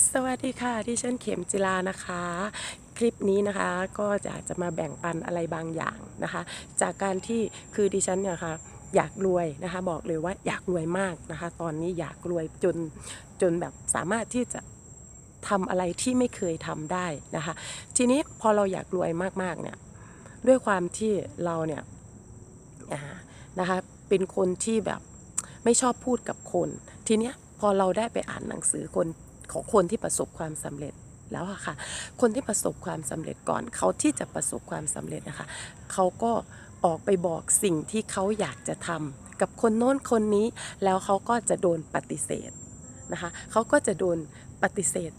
สวัสดีค่ะที่ฉันเข็มจิลานะคะ คลิปนี้นะคะก็จะจะมาแบ่งปันอะไรบางอย่างนะคะ จากการที่คือดิฉันเนี่ยค่ะอยากรวยนะคะ บอกเลยว่าอยากรวยมากนะคะ ตอนนี้อยากรวยจนจนแบบสามารถที่จะทำอะไรที่ไม่เคยทำได้นะคะ ทีนี้พอเราอยากรวยมากๆเนี่ยด้วยความที่เราเนี่ยนะคะเป็นคนที่แบบไม่ชอบพูดกับคน ทีเนี้ยพอเราได้ไปอ่านหนังสือคน ของคนที่ประสบความสำเร็จแล้วค่ะ คนที่ประสบความสำเร็จก่อนเขาที่จะประสบความสำเร็จนะคะเขาก็ออกไปบอกสิ่งที่เขาอยากจะทำกับคนโน้นคนนี้ แล้วเขาก็จะโดนปฏิเสธนะคะเขาก็จะโดนปฏิเสธ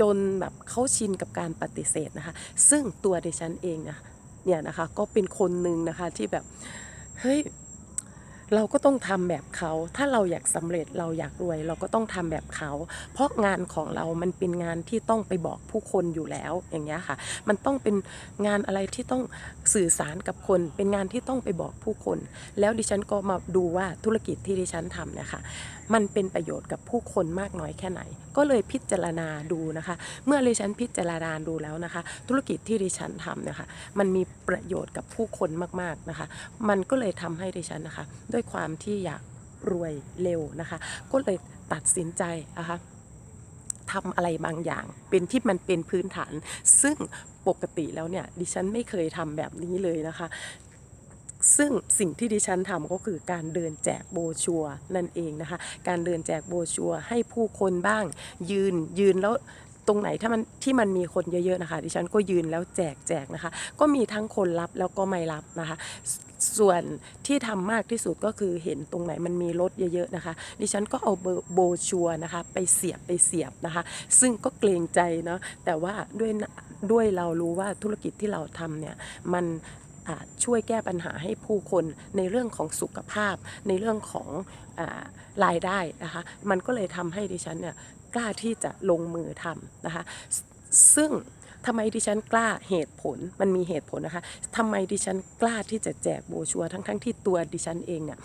จนแบบเขาชินกับการปฏิเสธนะคะ ซึ่งตัวดิฉันเองนะเนี่ยนะคะก็เป็นคนหนึ่งนะคะที่แบบเฮ้ย เราก็ต้องทำแบบเขา ถ้าเราอยากสำเร็จเราอยากรวย เราก็ต้องทำแบบเขา เพราะงานของเรามันเป็นงานที่ต้องไปบอกผู้คนอยู่แล้วอย่างเงี้ยค่ะ มันต้องเป็นงานอะไรที่ต้องสื่อสารกับคน เป็นงานที่ต้องไปบอกผู้คน แล้วดิฉันก็มาดูว่าธุรกิจที่ดิฉันทำเนี่ยค่ะมันเป็นประโยชน์กับผู้คนมากน้อยแค่ไหน ก็เลยพิจารณาดูนะคะ เมื่อดิฉันพิจารณาดูแล้วนะคะ ธุรกิจที่ดิฉันทำเนี่ยค่ะมันมีประโยชน์กับผู้คนมากๆนะคะ มันก็เลยทำให้ดิฉันนะคะด้วยความที่อยากรวยเร็วนะคะ ก็เลยตัดสินใจนะคะทำอะไรบางอย่าง เป็นที่มันเป็นพื้นฐาน ซึ่งปกติแล้วเนี่ยดิฉันไม่เคยทำแบบนี้เลยนะคะ ซึ่งสิ่งที่ดิฉันทำก็คือการเดินแจกโบชัวนั่นเองนะคะ การเดินแจกโบชัวให้ผู้คนบ้าง ยืนยืนแล้ว ตรงไหนถ้ามันที่มันมีคนเยอะๆนะคะ ดิฉันก็ยืนแล้วแจกแจกนะคะ ก็มีทั้งคนรับแล้วก็ไม่รับนะคะ ส่วนที่ทำมากที่สุดก็คือเห็นตรงไหนมันมีรถเยอะๆนะคะ ดิฉันก็เอาโบชัวร์นะคะไปเสียบไปเสียบนะคะ ซึ่งก็เกรงใจเนาะแต่ว่าด้วยด้วยเรารู้ว่าธุรกิจที่เราทำเนี่ยมันช่วยแก้ปัญหาให้ผู้คนในเรื่องของสุขภาพ ในเรื่องของอรายได้นะคะ มันก็เลยทำให้ดิฉันเนี่ย กล้าที่จะลงมือทำนะคะ ซึ่งทำไมดิฉันกล้าเหตุผลมันมีเหตุผลนะคะทำไมดิฉันกล้าที่จะแจกโบชัวทั้งๆทที่ตัวดิฉันเองเนี่ย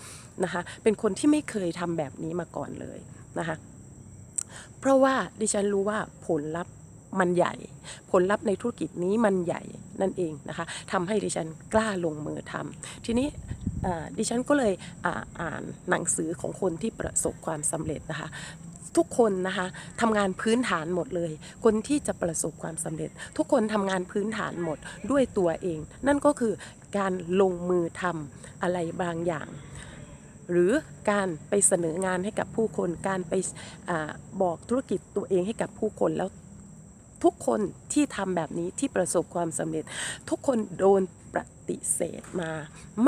นะคะเป็นคนที่ไม่เคยทำแบบนี้มาก่อนเลยนะคะเพราะว่าดิฉันรู้ว่าผลลัพธ์มันใหญ่ ผลลัพธ์ในธุรกิจนี้มันใหญ่นั่นเองนะคะทำให้ดิฉันกล้าลงมือทำทีนี้ดิฉันก็เลยอ่านหนังสือของคนที่ประสบความสำเร็จนะคะ ทุกคนนะคะทำงานพื้นฐานหมดเลย คนที่จะประสบความสำเร็จ ทุกคนทำงานพื้นฐานหมดด้วยตัวเอง นั่นก็คือการลงมือทำอะไรบางอย่าง หรือการไปเสนองานให้กับผู้คน การไปอบอกธุรกิจตัวเองให้กับผู้คนแล้วทุกคนที่ทำแบบนี้ที่ประสบความสำเร็จ ทุกคนโดน ฏิเสธมา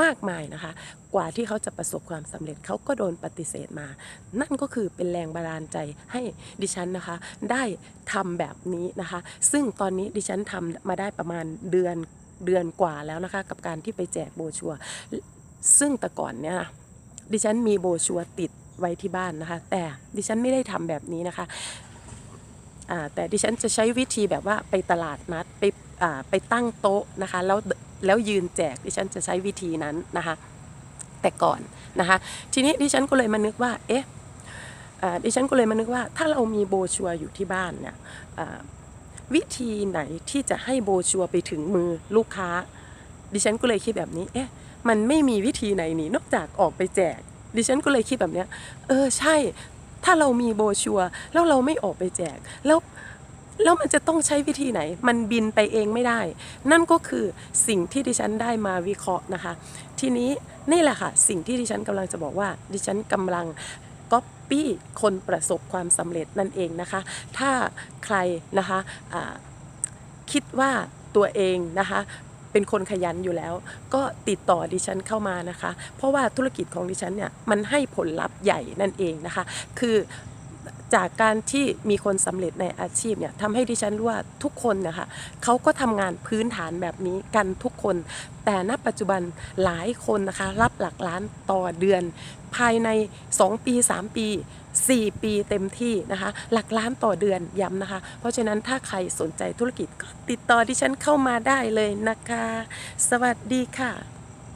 มากมายนะคะ กว่าที่เขาจะประสบความสำเร็จเขาก็โดนปฏิเสธมา นั่นก็คือเป็นแรงบันดาลใจให้ดิฉันนะคะ ได้ทำแบบนี้นะคะ ซึ่งตอนนี้ดิฉันทำมาได้ประมาณเดือนเดือนกว่าแล้วนะคะ กับการที่ไปแจกโบชัวซึ่งแต่ก่อนเนี่ยนะดิฉันมีโบชัวติดไว้ที่บ้านนะคะ แต่ดิฉันไม่ได้ทำแบบนี้นะคะแต่ดิฉันจะใช้วิธีแบบว่าไปตลาดนัดไปไปตั้งโต๊ะนะคะ แล้ว แล้วยืนแจกดิฉันจะใช้วิธีนั้นนะคะ แต่ก่อนนะคะ ทีนี้ดิฉันก็เลยมานึกว่า เอ๊ะดิฉันก็เลยมานึกว่า ถ้าเรามีโบชัวอยู่ที่บ้านเนี่ยวิธีไหนที่จะให้โบชัวไปถึงมือลูกค้า ดิฉันก็เลยคิดแบบนี้ เอ๊ะ มันไม่มีวิธีไหนนี่นอกจากออกไปแจก ดิฉันก็เลยคิดแบบเนี้ย เออใช่ ถ้าเรามีโบชัวแล้วเราไม่ออกไปแจก แล้ว แล้วมันจะต้องใช้วิธีไหน มันบินไปเองไม่ได้ นั่นก็คือสิ่งที่ดิฉันได้มาวิเคราะห์นะคะ ทีนี้นี่แหละค่ะ สิ่งที่ดิฉันกำลังจะบอกว่า ดิฉันกำลังก๊อปปี้คนประสบความสำเร็จนั่นเองนะคะ ถ้าใครนะคะอ่าคิดว่าตัวเองนะคะเป็นคนขยันอยู่แล้ว ก็ติดต่อดิฉันเข้ามานะคะ เพราะว่าธุรกิจของดิฉันเนี่ยมันให้ผลลัพธ์ใหญ่นั่นเองนะคะ คือ จากการที่มีคนสำเร็จในอาชีพเนี่ยทำให้ดิฉันรู้ว่าทุกคนนะคะเขาก็ทำงานพื้นฐานแบบนี้กันทุกคน แต่ณปัจจุบันหลายคนนะคะ รับหลักล้านต่อเดือน ภายใน 2 ปี 3 ปี 4 ปีเต็มที่นะคะ หลักล้านต่อเดือนย้ำนะคะ เพราะฉะนั้นถ้าใครสนใจธุรกิจก็ติดต่อดิฉันเข้ามาได้เลยนะคะ สวัสดีค่ะ